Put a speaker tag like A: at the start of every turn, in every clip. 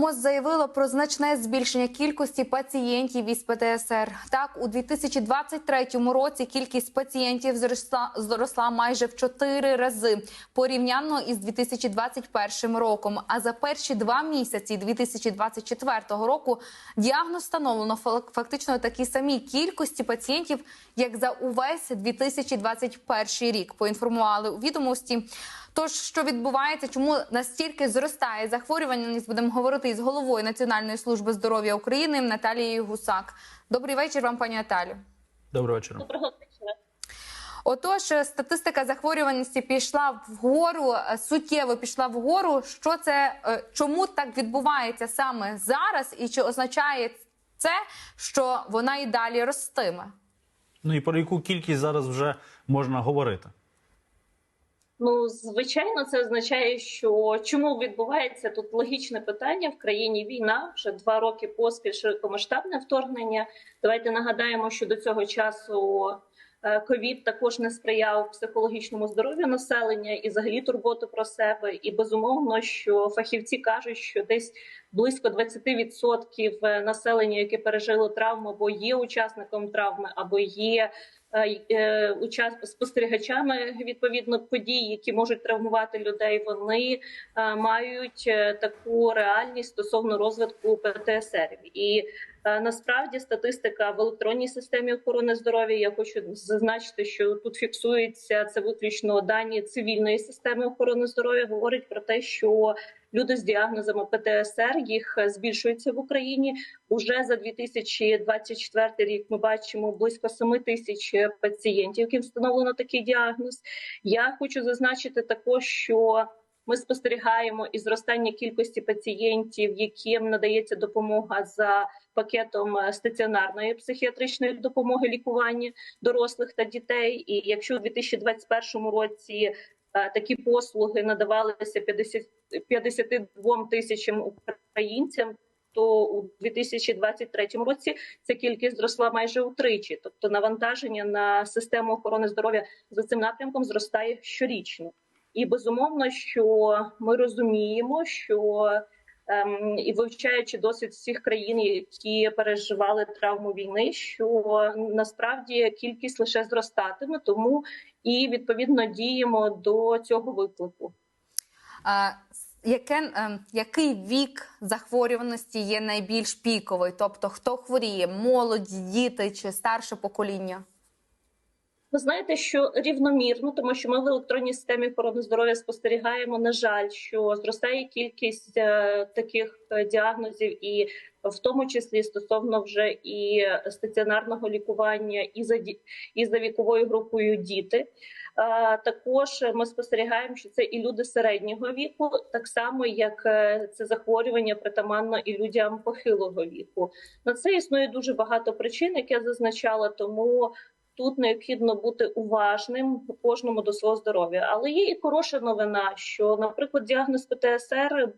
A: МОЗ заявило про значне збільшення кількості пацієнтів із ПТСР. Так, у 2023 році кількість пацієнтів зросла, зросла майже в 4 рази порівняно із 2021 роком. А за перші два місяці 2024 року діагноз встановлено фак- фактично такі самі кількості пацієнтів, як за увесь 2021 рік. Поінформували у відомості. Тож, що відбувається, чому настільки зростає захворюваність, будемо говорити із головою Національної служби здоров'я України Наталією Гусак. Добрий вечір вам, пані Наталю.
B: Доброго вечора.
C: Доброго вечора.
A: Отож, статистика захворюваності пішла вгору, е, суттєво пішла вгору. Що це е, чому так відбувається саме зараз, і чи означає це, що вона і далі ростиме?
B: Ну і про яку кількість зараз вже можна говорити?
C: Ну, звичайно, це означає, що чому відбувається тут логічне питання в країні війна вже два роки поспіль широкомасштабне вторгнення. Давайте нагадаємо, що до цього часу е, ковід також не сприяв психологічному здоров'ю населення і взагалі турботу про себе. І безумовно, що фахівці кажуть, що десь близько 20% населення, яке пережило травму, або є учасником травми, або є е, е, спостерігачами відповідно подій, які можуть травмувати людей, вони е, мають е, таку реальність стосовно розвитку ПТСР. І е, насправді статистика в електронній системі охорони здоров'я. Я хочу зазначити, що тут фіксується це виключно дані цивільної системи охорони здоров'я. Говорить про те, що люди з діагнозами ПТСР їх е, збільшується в Україні. Уже за 2024 рік ми бачимо близько 7 тисяч пацієнтів, яким встановлено такий діагноз. Я хочу зазначити також, що ми спостерігаємо і зростання кількості пацієнтів, яким надається допомога за пакетом е, стаціонарної психіатричної допомоги лікування дорослих та дітей. І якщо у 2021 році е, такі послуги надавалися 50, 52 тисячам українцям. То у 2023 році ця кількість зросла майже утричі, тобто навантаження на систему охорони здоров'я за цим напрямком зростає щорічно. І безумовно, що ми розуміємо, що ем, і вивчаючи досвід всіх країн, які переживали травму війни, що насправді кількість лише зростатиме, тому і відповідно діємо до цього виклику.
A: А, Яке, е, який вік захворюваності є найбільш піковий? Тобто, хто хворіє, молодь, діти чи старше покоління?
C: Ви знаєте, що рівномірно, тому що ми в електронній системі охорони здоров'я спостерігаємо, на жаль, що зростає кількість е, таких е, діагнозів, і в тому числі стосовно вже і стаціонарного лікування, і за і за віковою групою діти. Е, Також ми спостерігаємо, що це і люди середнього віку, так само як це захворювання притаманно і людям похилого віку. На це існує дуже багато причин, як я зазначала, тому тут необхідно бути уважним кожному до свого здоров'я. Але є і хороша новина, що, наприклад, діагноз ПТСР.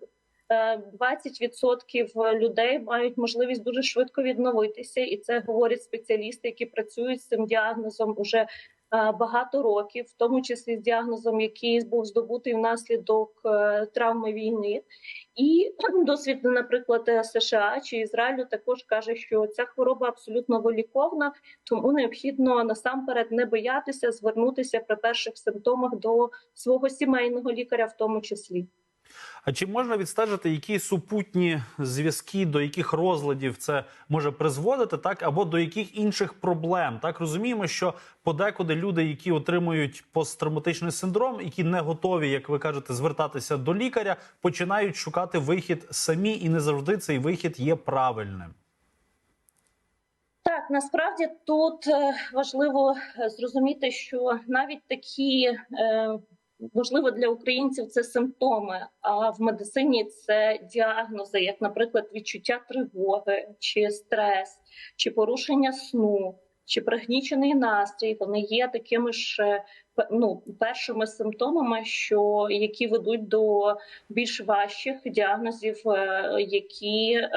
C: е, 20% людей мають можливість дуже швидко відновитися, і це говорять спеціалісти, які працюють з цим діагнозом уже е, багато років, в тому числі з діагнозом, який був здобутий внаслідок е, травми війни. І досвід, наприклад, е, США чи Ізраїлю також каже, що ця хвороба абсолютно виліковна, тому необхідно насамперед не боятися звернутися при перших симптомах до свого сімейного лікаря, в тому числі.
B: А чи можна відстежити, які супутні зв'язки, до яких розладів це може призводити, так або до яких інших проблем? Так розуміємо, що подекуди люди, які отримують посттравматичний синдром, які не готові, як ви кажете, звертатися до лікаря, починають шукати вихід самі, і не завжди цей вихід є правильним.
C: Так, насправді тут е, важливо е, зрозуміти, що навіть такі е, можливо для українців це симптоми, а в медицині це діагнози, як, наприклад, відчуття тривоги, чи стрес, чи порушення сну, чи пригнічений настрій. Вони є такими ж ну, першими симптомами, що які ведуть до більш важчих діагнозів, е, які е,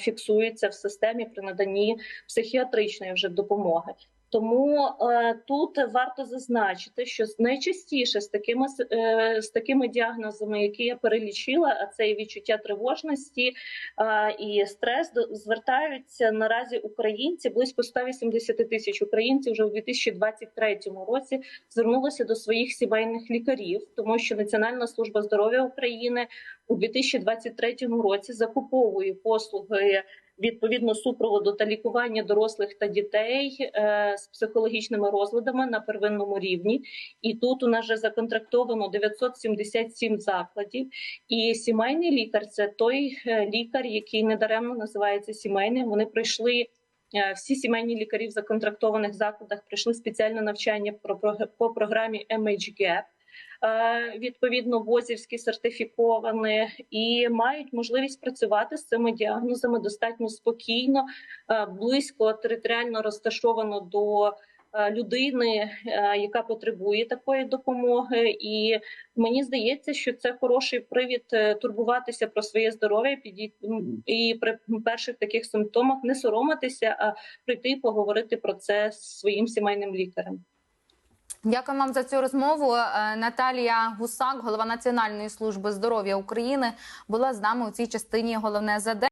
C: фіксуються в системі при наданні психіатричної вже допомоги. Тому е, тут варто зазначити, що найчастіше з такими е, з такими діагнозами, які я перелічила, а це і відчуття тривожності е, і стрес, до- звертаються наразі українці. Близько 180 тисяч українців вже у 2023 році звернулися до своїх сімейних лікарів, тому що Національна служба здоров'я України у 2023 році закуповує послуги відповідно супроводу та лікування дорослих та дітей е, з психологічними розладами на первинному рівні. І тут у нас вже законтрактовано 977 закладів. І сімейний лікар це той е, лікар, який недаремно називається сімейним. Вони пройшли. е, Всі сімейні лікарі в законтрактованих закладах пройшли спеціальне навчання по програмі MHGAP, відповідно ВОЗівські сертифіковані, і мають можливість працювати з цими діагнозами достатньо спокійно, е, близько територіально розташовано до е, людини, е, яка потребує такої допомоги. І мені здається, що це хороший привід е, турбуватися про своє здоров'я, і при перших таких симптомах не соромитися, а прийти і поговорити про це з своїм сімейним лікарем.
A: Дякую вам за цю розмову. Е, Наталія Гусак, голова Національної служби здоров'я України, була з нами у цій частині. Головне за день.